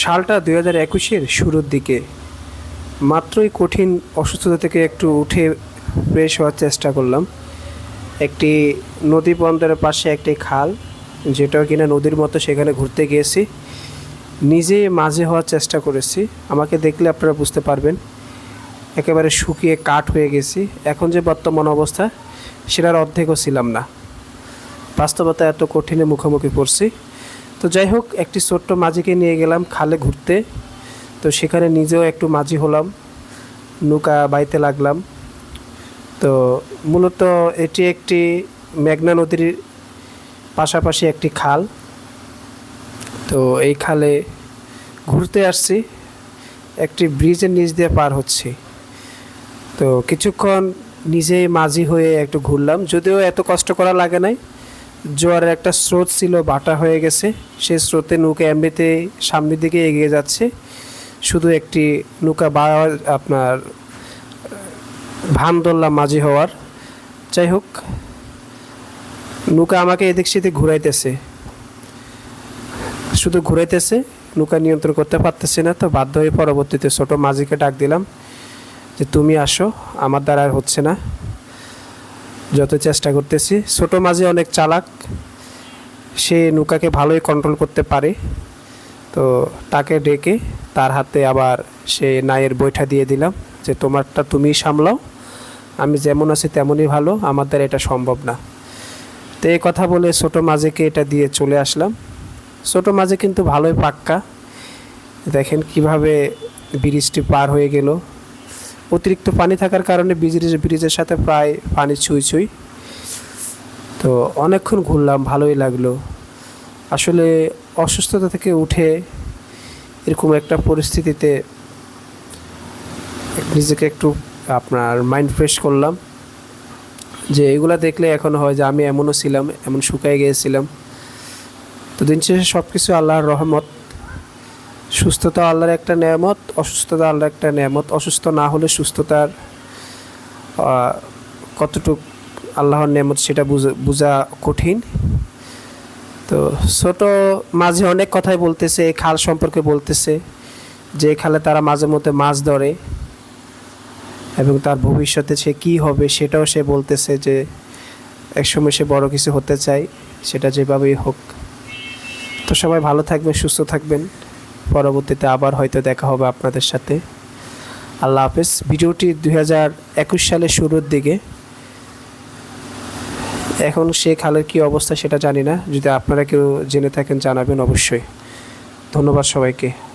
সালটা দুই হাজার একুশের শুরুর দিকে। মাত্রই কঠিন অসুস্থতা থেকে একটু উঠে ফ্রেশ হওয়ার চেষ্টা করলাম। একটি নদী বন্দরের পাশে একটি খাল, যেটাও কিনা নদীর মতো সেখানে ঘুরতে গিয়েছি। নিজে মাঝে হওয়ার চেষ্টা করেছি। আমাকে দেখলে আপনারা বুঝতে পারবেন। একেবারে শুকিয়ে কাঠ হয়ে গেছি। এখন যে বর্তমান অবস্থা, সেটার অর্ধেকও ছিলাম না। বাস্তবতা এত কঠিনে মুখোমুখি পড়ছি। তো যাই হোক, একটি ছোট্ট মাঝিকে নিয়ে গেলাম খালে ঘুরতে। তো সেখানে নিজেও একটু মাঝি হলাম, নৌকা বাইতে লাগলাম। তো মূলত এটি একটি মেঘনা নদীর পাশাপাশি একটি খাল। তো এই খালে ঘুরতে আসছি, একটি ব্রিজের নিচ দিয়ে পার হচ্ছি। তো কিছুক্ষণ নিজেই মাঝি হয়ে একটু ঘুরলাম, যদিও এত কষ্ট করা লাগে নাই। জোয়ারের একটা স্রোত ছিল, বাটা হয়ে গেছে। সেই স্রোতে নৌকা এমনিতে সামনের দিকে এগিয়ে যাচ্ছে। শুধু একটি নৌকা বা আপনার ভান ধরলাম মাঝি হওয়ার। যাই হোক, নৌকা আমাকে এদিক সেদিক ঘুরাইতেছে। শুধু ঘুরাইতেছে, নৌকা নিয়ন্ত্রণ করতে পারতেছি না। তো বাধ্য হয়ে পরবর্তীতে ছোট মাঝিকে ডাক দিলাম যে, তুমি আসো, আমার দ্বারা আর হচ্ছে না। যত চেষ্টা করতেছি। ছোট মাঝি অনেক চালাক, সে নৌকাকে ভালোই কন্ট্রোল করতে পারে। তো তাকে ডেকে তার হাতে আবার সে নায়ের বৈঠা দিয়ে দিলাম যে, তোমারটা তুমিই সামলাও, আমি যেমন আছি তেমনই ভালো আমার দ্বারা এটা সম্ভব না। তো এই কথা বলে ছোট মাঝিকে এটা দিয়ে চলে আসলাম। ছোট মাঝি কিন্তু ভালোই পাক্কা। দেখেন কীভাবে ব্রিজটি পার হয়ে গেল। অতিরিক্ত পানি থাকার কারণে ব্রিজের ব্রিজের সাথে প্রায় পানি ছুঁই ছুঁই। তো অনেকক্ষণ ঘুরলাম, ভালোই লাগল। আসলে অসুস্থতা থেকে উঠে এরকম একটা পরিস্থিতিতে নিজেকে একটু আপনার মাইন্ড ফ্রেশ করলাম। যে এগুলা দেখলে এখন হয় যে আমি এমনও ছিলাম, এমন শুকায় গিয়েছিলাম। তো দিন শেষে সব কিছু আল্লাহর রহমত। সুস্থতা আল্লাহর একটা নেয়ামত, অসুস্থতা আল্লাহর একটা নেয়ামত। অসুস্থ না হলে সুস্থতার কতটুক আল্লাহর নেয়ামত সেটা বুঝা, বোঝা কঠিন। তো ছোট মাঝে অনেক কথাই বলতেছে, খাল সম্পর্কে বলতেছে, যে খালে তারা মাঝে মধ্যে মাছ ধরে এবং তার ভবিষ্যতে সে কী হবে সেটাও সে বলতেছে যে একসময় সে বড় কিছু হতে চায়, সেটা যেভাবেই হোক। তো সবাই ভালো থাকবেন, সুস্থ থাকবেন। পরবর্তীতে আবার হয়তো দেখা হবে আপনাদের সাথে। আল্লাহ হাফেজ। ভিডিওটি দুই হাজার একুশ সালের শুরুর দিকে। এখন সে খালের কি অবস্থা সেটা জানি না। যদি আপনারা কেউ জেনে থাকেন জানাবেন অবশ্যই। ধন্যবাদ সবাইকে।